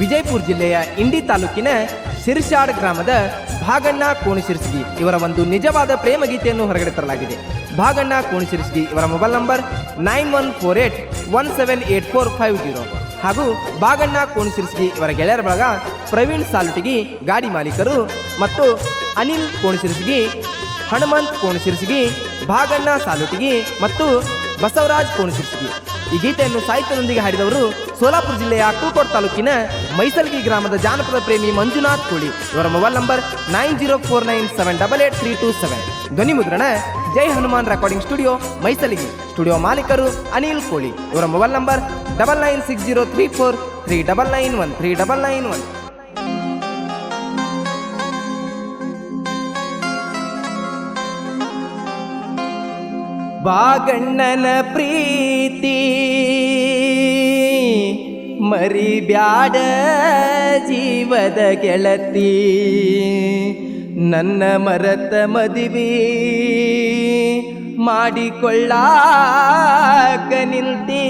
ವಿಜಯಪುರ ಜಿಲ್ಲೆಯ ಇಂಡಿ ತಾಲೂಕಿನ ಸಿರ್ಸಾಡ್ ಗ್ರಾಮದ ಭಾಗಣ್ಣ ಕೋಣಿಸಿರ್ಸ್ಗಿ ಇವರ ಒಂದು ನಿಜವಾದ ಪ್ರೇಮ ಗೀತೆಯನ್ನು ಹೊರಗಡೆ ತರಲಾಗಿದೆ. ಭಾಗಣ್ಣ ಕೋಣಿಸಿರ್ಸ್ಗಿ ಇವರ mobile number nine one four eight one seven eight four five zero ಹಾಗೂ ಭಾಗಣ್ಣ ಕೋಣಿಸಿರ್ಸ್ಗಿ ಇವರ ಗೆಳೆಯರ ಬಳಗ ಪ್ರವೀಣ್ ಸಾಲುಟಿಗಿ, ಗಾಡಿ ಮಾಲೀಕರು ಮತ್ತು ಅನಿಲ್ ಕೋಣಿಸಿರ್ಸ್ಗಿ, ಹನುಮಂತ್ ಕೋಣಸಿರ್ಸಿಗಿ, ಭಾಗಣ್ಣ ಸಾಲುಟಿಗಿ ಮತ್ತು ಬಸವರಾಜ್ ಕೋಣಸಿರ್ಸಿಗಿ. ಈ ಗೀತೆಯನ್ನು ಸಾಹಿತ್ಯದೊಂದಿಗೆ ಹಾಡಿದವರು ಸೋಲಾಪುರ ಜಿಲ್ಲೆಯ ಕೂಕೋಟ್ ತಾಲೂಕಿನ ಮೈಸಲ್ಗಿ ಗ್ರಾಮದ ಜಾನಪದ ಪ್ರೇಮಿ ಮಂಜುನಾಥ್ ಕೋಳಿ. ಇವರ mobile number nine zero four nine seven double eight three two seven ಧ್ವನಿ ಮುದ್ರಣ, Jai Hanuman recording studio Mysalagi. Studio ಮಾಲೀಕರು ಅನಿಲ್ ಕೋಳಿ. ಇವರ mobile number double nine six zero three four three double nine one three double nine one ಬಾಗಣ್ಣನ ಪ್ರೀತಿ ಮರಿಬ್ಯಾಡ ಜೀವದ ಗೆಳತಿ. ನನ್ನ ಮರತ ಮದುವೆ ಮಾಡಿಕೊಳ್ಳಾಕ ನಿಲ್ತಿ.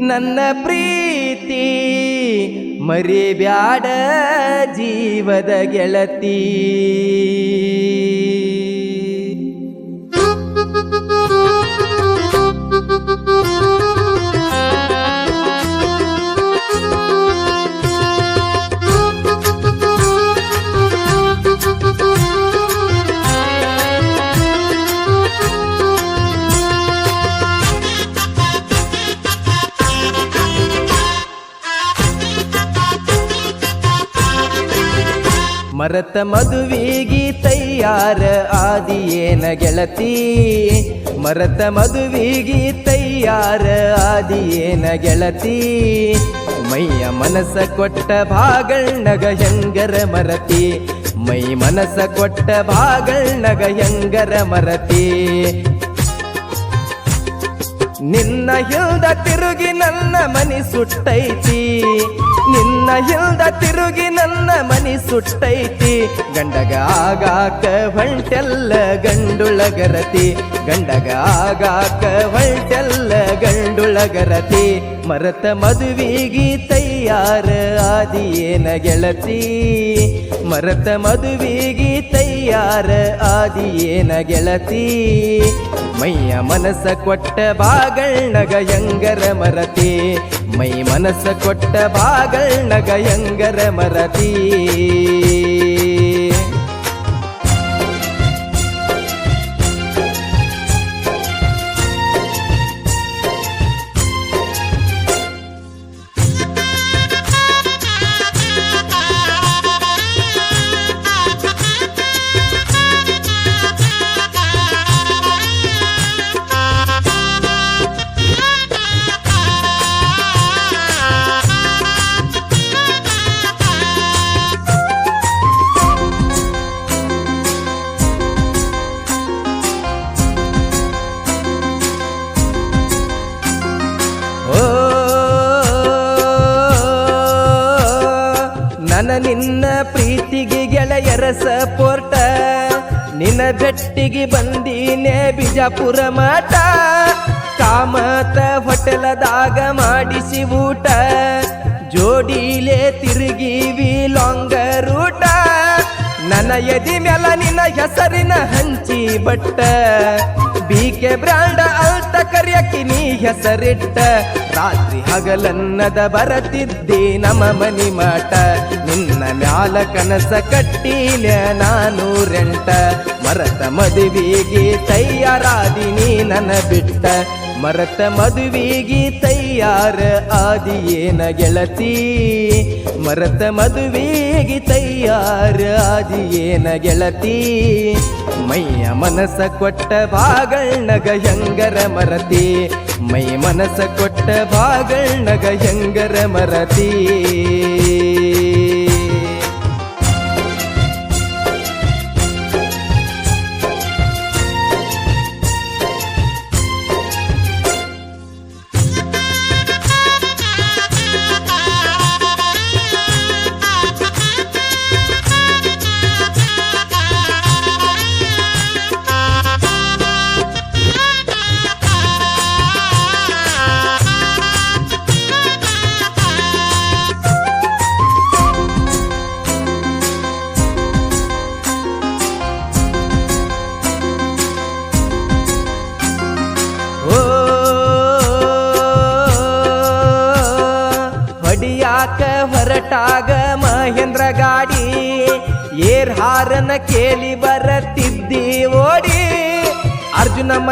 ನನ್ನ ಪ್ರೀತಿ ಮರಿ ಬ್ಯಾಡ ಜೀವದ ಗೆಳತಿ. ಮರತ ಮದುವಿಗೆ ತಯ್ಯಾರ ಆದಿಯೇನ ಗೆಳತಿ? ಮರತ ಮದುವಿಗೆ ತಯ್ಯಾರ ಆದಿಯೇನ ಗೆಳತಿ? ಮೈಯ ಮನಸ ಕೊಟ್ಟ ಭಾಗಣ್ಣಗ ಹೆಂಗರ ಮರತಿ? ಮೈ ಮನಸ ಕೊಟ್ಟ ಭಾಗಣ್ಣಗ ಹೆಂಗರ ಮರತಿ? ನಿನ್ನ ಹಿಲ್ದ ತಿರುಗಿ ನನ್ನ ಮನಿ ಸುಟ್ಟೈತಿ. ನಿನ್ನ ಹಿಲ್ದ ತಿರುಗಿ ನನ್ನ ಮನಿ ಸುಟ್ಟೈತಿ. ಗಂಡಗ ಆಗಾಕ ಹೊಂಟೆಲ್ಲ ಗಂಡುಳಗರತಿ ಗಂಡಗ ಆಗಾಕ ಹೊಂಟೆಲ್ಲ ಗಂಡುಳಗರತಿ ಮರತ ಮದುವಿಗಿ ತಯ್ಯಾರ ಆದಿಯೇನ ಗೆಳತಿ? ಮರತ ಮದುವಿಗೆ ತಯ್ಯಾರ ಆದಿಯೇನ ಗೆಳತಿ? ಮೈಯ ಮನಸ ಕೊಟ್ಟ ಬಾಗಳ್ನಗ ಯಂಗರ ಮರತಿ. ಮೈ ಮನಸ ಕೊಟ್ಟ ಬಾಗಳ್ನಗ ಯಂಗರ ಮರತಿ. ಬೆಟ್ಟಿಗೆ ಬಂದೀನೆ ಬಿಜಾಪುರ ಮಠ. ಕಾಮತ ಹೊಟೆಲದಾಗ ಮಾಡಿಸಿ ಊಟ. ಜೋಡಿಲೆ ತಿರುಗಿವಿ ನನ್ನ ಎದಿ ಮ್ಯಾಲ ನಿನ್ನ ಹೆಸರಿನ ಹಂಚಿ ಬಟ್ಟ. ಬಿ ಕೆ ಬ್ರಾಂಡ ಅಲ್ತ ಕರಿಯಕಿ ನೀ ಹೆಸರಿಟ್ಟ. ರಾತ್ರಿ ಹಗಲನ್ನದ ಬರತಿದ್ದಿ ನಮ್ಮ ಮನಿ ಮಾಟ. ನಿನ್ನ ಮ್ಯಾಲ ಕನಸ ಕಟ್ಟಿನ ನಾನು ರೆಂಟ. ಮರತ ತಯಾರಾದಿ ತಯ್ಯಾರಾದಿನಿ ನನ್ನ ಬಿಟ್ಟ. ಮರತ ಮದುವಿಗೆ ತಯ್ಯಾರ ಆದಿಯೇನ ಗೆಳತಿ? ಮರತ ಮದುವಿಗೆ ತಯ್ಯಾರ ಆದಿಯೇನ ಗೆಳತಿ? ಮೈಯ ಮನಸ ಕೊಟ್ಟ ಭಾಗಳ್ನಗ ಹೆಂಗರ ಮರತಿ? ಮೈ ಮನಸ ಕೊಟ್ಟ ಭಾಗಳ್ನಗ ಹೆಂಗರ ಮರತಿ?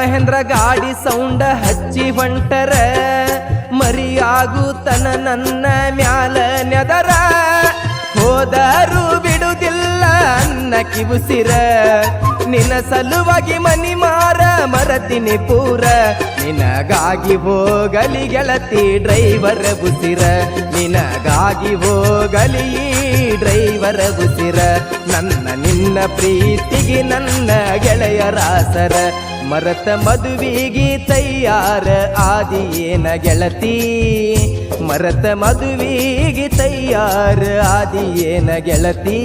ಮಹೇಂದ್ರ ಗಾಡಿ ಸೌಂಡ ಹಚ್ಚಿ ಹೊಂಟರ ಮರಿಯಾಗುತನ ನನ್ನ ಮ್ಯಾಲ ನೆದರ. ಹೋದರು ಬಿಡುವುದಿಲ್ಲ ಅನ್ನ ಕಿವುಸಿರ, ನಿನ್ನ ಸಲುವಾಗಿ ಮನಿ ಮಾರ ಮರತಿನಿ ಪೂರ. ನಿನಗಾಗಿ ಹೋಗಲಿ ಗೆಳತಿ ಡ್ರೈವರ್ ಬುಸಿರ ನಿನಗಾಗಿ ಹೋಗಲಿ ಡ್ರೈವರ್ ಬುಸಿರ ನನ್ನ ನಿನ್ನ ಪ್ರೀತಿಗೆ ನನ್ನ ಗೆಳೆಯರಾಸರ, ಮರತ ಮದುವಿಗೆ ತಯ್ಯಾರ ಏನ ಗೆಳತಿ? ಮರತ ಮದುವಿಗೆ ತಯ್ಯಾರ ಏನ ಗೆಳತಿ?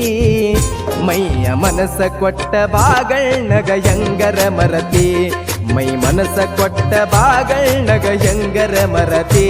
ಮೈಯ ಮನಸ ಕೊಟ್ಟ ಬಾಗಳ್ನಗ ಯಂಗರ ಮರತಿ? ಮೈ ಮನಸ ಕೊಟ್ಟ ಬಾಗಳ್ನಗ ಯಂಗರ ಮರತಿ?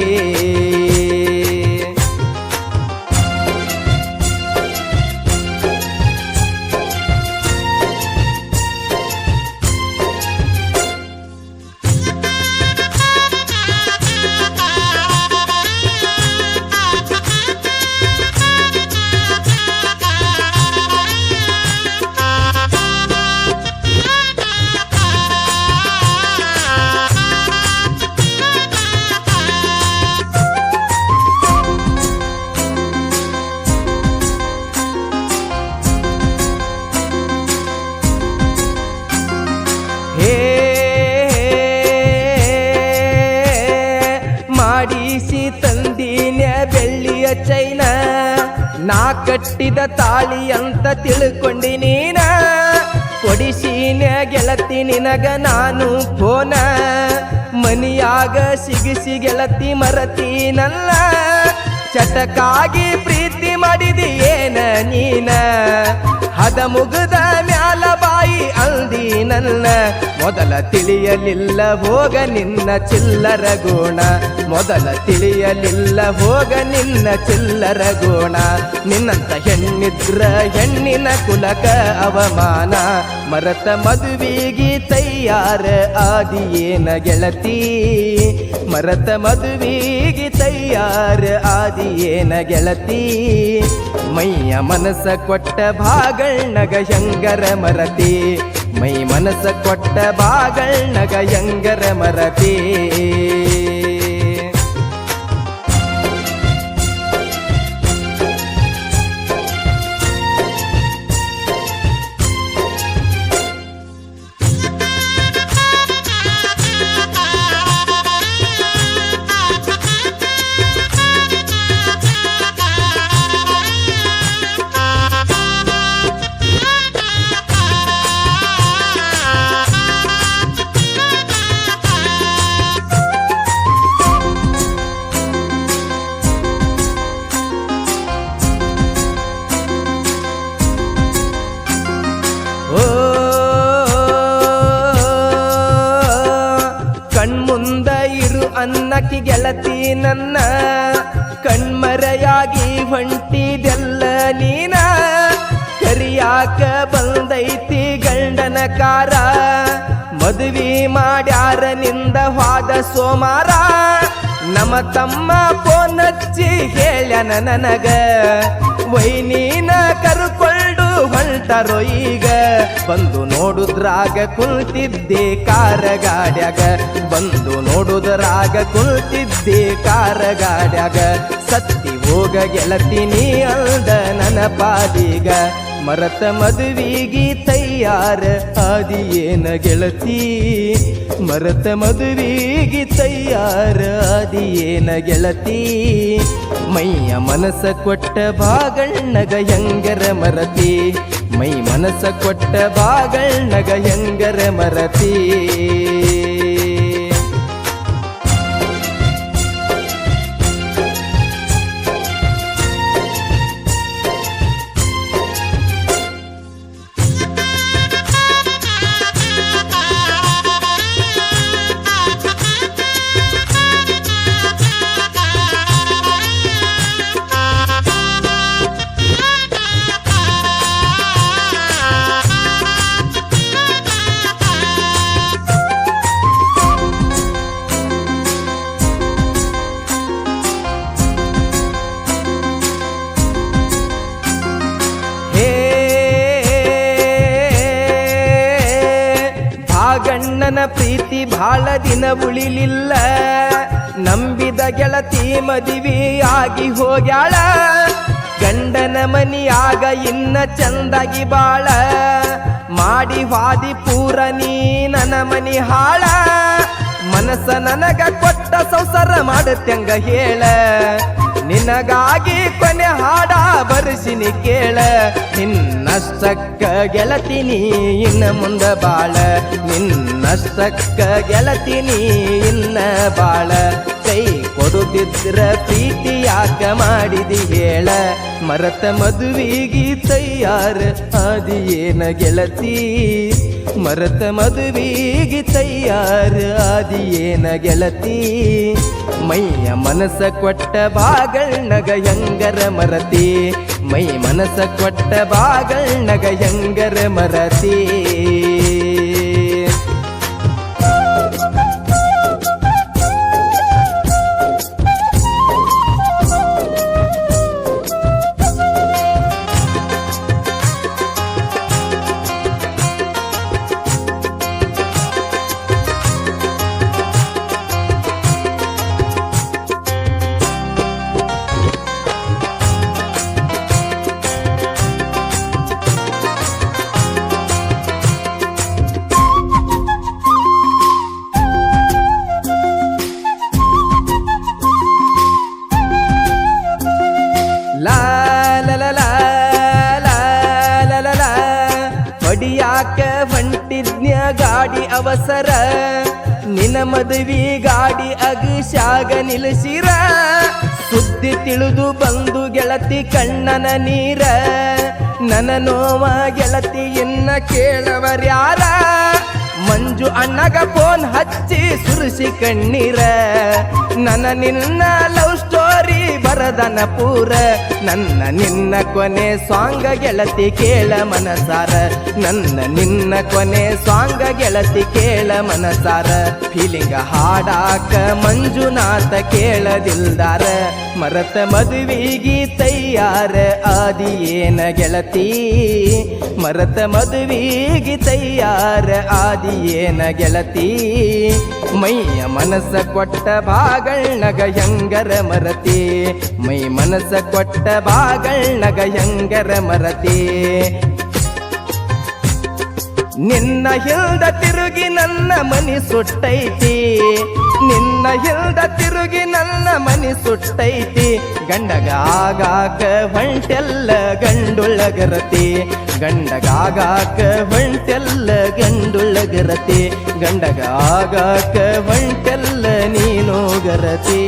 ಕಟ್ಟಿದ ತಾಳಿ ಅಂತ ತಿಳ್ಕೊಂಡಿ ನೀನ. ಕೊಡಿಸಿನ ಗೆಳತಿ ನಿನಗ ನಾನು ಫೋನ. ಮನಿಯಾಗ ಸಿಗಿಸಿ ಗೆಳತಿ ಮರತೀನಲ್ಲ. ಚಟಕಾಗಿ ಪ್ರೀತಿ ಮಾಡಿದಿ ಏನ ನೀನ? ಹದ ಮುಗದ ಮ್ಯಾಲ ಬಾಯಿ ಅಲ್ದಿ ನನ್ನ. ಮೊದಲ ತಿಳಿಯಲಿಲ್ಲ ಹೋಗ ನಿನ್ನ ಚಿಲ್ಲರ ಗುಣ. ಮೊದಲ ತಿಳಿಯಲಿಲ್ಲ ಹೋಗ ನಿನ್ನ ಚಿಲ್ಲರ ಗುಣ. ನಿನ್ನಂತ ಹೆಣ್ಣಿದ್ರ ಹೆಣ್ಣಿನ ಕುಲಕ ಅವಮಾನ. ಮರತ ಮದುವಿಗೆ ತಯ್ಯಾರ ಆದಿಯೇನ ಗೆಳತಿ? ಮರತ ಮದುವಿಗಿ ತಯ್ಯಾರ ಆದಿಯೇನ ಗೆಳತಿ ಮೈಯ ಮನಸ್ಸ ಕೊಟ್ಟ ಭಾಗಳ್ನಗ ಯಂಗರ ಮರತಿ ಮೈ ಮನಸ್ಸ ಕೊಟ್ಟ ಬಾಗಳ್ನಗ ಯಂಗರ ಮರತಿ ಬಂದೈತಿ ಗಂಡನ ಕಾರ. ಮದುವೆ ಮಾಡ್ಯಾರ ನಿಂದ ಹೋದ ಸೋಮಾರ. ನಮ್ಮ ತಮ್ಮ ಪೋನಚ್ಚಿ ಹೇಳನ ನನಗ. ವೈನೀನ ಕರ್ಕೊಂಡು ಹೊಂಟರೋ ಈಗ. ಬಂದು ನೋಡುದ್ರಾಗ ಕುಳಿತಿದ್ದೆ ಕಾರ ಗಾಡ್ಯಾಗ ಬಂದು ನೋಡುದ್ರಾಗ ಕುಳಿತಿದ್ದೆ ಕಾರ ಗಾಡ್ಯಾಗ ಸತ್ತಿ ಹೋಗ ಗೆಲತಿ ನೀ ಅಲ್ದ ನನ್ನ ಪಾದೀಗ. ಮರತ ಮದುವಿಗೆ ತಯ್ಯಾರ ಆದಿಯೇನ ಗೆಳತಿ? ಮರತ ಮದುವಿಗೆ ತಯ್ಯಾರ ಆದಿಯೇನ ಗೆಳತಿ? ಮೈಯ ಮನಸ ಕೊಟ್ಟ ಭಾಗಣ್ಣಗ ಹೆಂಗರ ಮರತಿ? ಮೈ ಮನಸ ಕೊಟ್ಟ ಭಾಗಣ್ಣಗ ಹೆಂಗರ ಮರತಿ? ದಿನ ಉಳಿಲಿಲ್ಲ. ನಂಬಿದ ಗೆಳತಿ ಮದುವೆ ಆಗಿ ಹೋಗ್ಯಾಳ. ಗಂಡನ ಮನಿಯಾಗ ಇನ್ನ ಚಂದಾಗಿ ಬಾಳ. ಮಾಡಿ ವಾದಿ ಪೂರ ನೀ ನನ್ನ ಮನಿ ಹಾಳ. ಮನಸ್ಸ ನನಗ ಕೊಟ್ಟ ಸಂಸಾರ ಮಾಡುತ್ತೆಂಗ ಹೇಳ. ನಿನಗಾಗಿ ಕೊನೆ ಹಾಡ ಬರೆಸಿನಿ ಕೇಳ. ನಿನ್ನ ಸಕ್ಕ ಗೆಲತಿನಿ ಇನ್ನ ಮುಂದ ಬಾಳ. ನಿನ್ನ ಸಕ್ಕ ಗೆಲತಿನಿ ಇನ್ನ ಬಾಳ. ಕೈ ಕೊಡುತ್ತಿದ್ರ ಪ್ರೀತಿ ಯಾಕ ಮಾಡಿದಿ ಹೇಳ. ಮರತ ಮದುವೀಗಿ ತಯ್ಯಾರ ಏನ ಗೆಳತಿ. ಮರತ ಮದುವೀಗಿ ತಯ್ಯಾರ ಏನ ಗೆಳತಿ. ಮೈಯ ಮನಸ ಕೊಟ್ಟ ಬಾಗಳ್ನಗ ಯಂಗರ ಮರತಿ. ಮೈ ಮನಸ ಕೊಟ್ಟ ಬಾಗಳ್ನಗ ಯಂಗರ ಮರತಿ. ನಿನ ಮದುವಿ ಗಾಡಿ ಅಗಶಾಗ ನಿಲ್ಲಿಸಿರ. ಸುದ್ದಿ ತಿಳಿದು ಬಂದು ಗೆಳತಿ ಕಣ್ಣನ ನೀರ. ನನ್ನ ನೋವ ಗೆಳತಿ ಇನ್ನ ಕೇಳವರ್ಯಾರ. ಮಂಜು ಅಣ್ಣಗ ಫೋನ್ ಹಚ್ಚಿ ಸುರಿಸಿ ಕಣ್ಣೀರ. ನನ್ನ ನಿನ್ನ ಲವ್ ಸ್ಟೋರಿ ಬರದನ ಪೂರ. ನನ್ನ ನಿನ್ನ ಕೊನೆ ಸಾಂಗ ಗೆಳತಿ ಕೇಳ ಮನಸಾರ. ನನ್ನ ನಿನ್ನ ಕೊನೆ ಸಾಂಗ ಗೆಳತಿ ಕೇಳ ಮನಸಾರ. ಫೀಲಿಂಗ ಹಾಡಾಕ ಮಂಜುನಾಥ ಕೇಳದಿಲ್ದಾರ. ಮರತ ಮದುವಿಗೆ ತಯ್ಯಾರ ಏನ ಗೆಳತಿ. ಮರತ ಮದುವಿಗೆ ತಯ್ಯಾರ ಏನ ಗೆಳತಿ. ಮೈಯ ಮನಸ್ಸ ಕೊಟ್ಟ ಭಾಗಣ್ಣಗ ಹೆಂಗರ ಮರತಿ. ಮೈ ಮನಸ್ಸ ಕೊಟ್ಟ ಬಾಗಣ್ಣಗ ಹೆಂಗರ ಮರತಿ. ನಿನ್ನ ಹಿಲ್ದ ತಿರುಗಿ ನನ್ನ ಮನಿ ಸುಟ್ಟೈತಿ. ನಿನ್ನ ಹಿಲ್ದ ತಿರುಗಿ ನನ್ನ ಮನಿ ಸುಟ್ಟೈತಿ. ಗಂಡಗಾಗಾಕ ಹೊಂಟೆಲ್ಲ ಗಂಡುಳ್ಳಗರತಿ ಗಂಡಗಾಗಾಕ ಹೊಂಟೆಲ್ಲ ಗಂಡುಳ್ಳಗರತಿ ಗಂಡಗಾಗಾಕ ಹೊಂಟೆಲ್ಲ ನೀನು ಗರತಿ.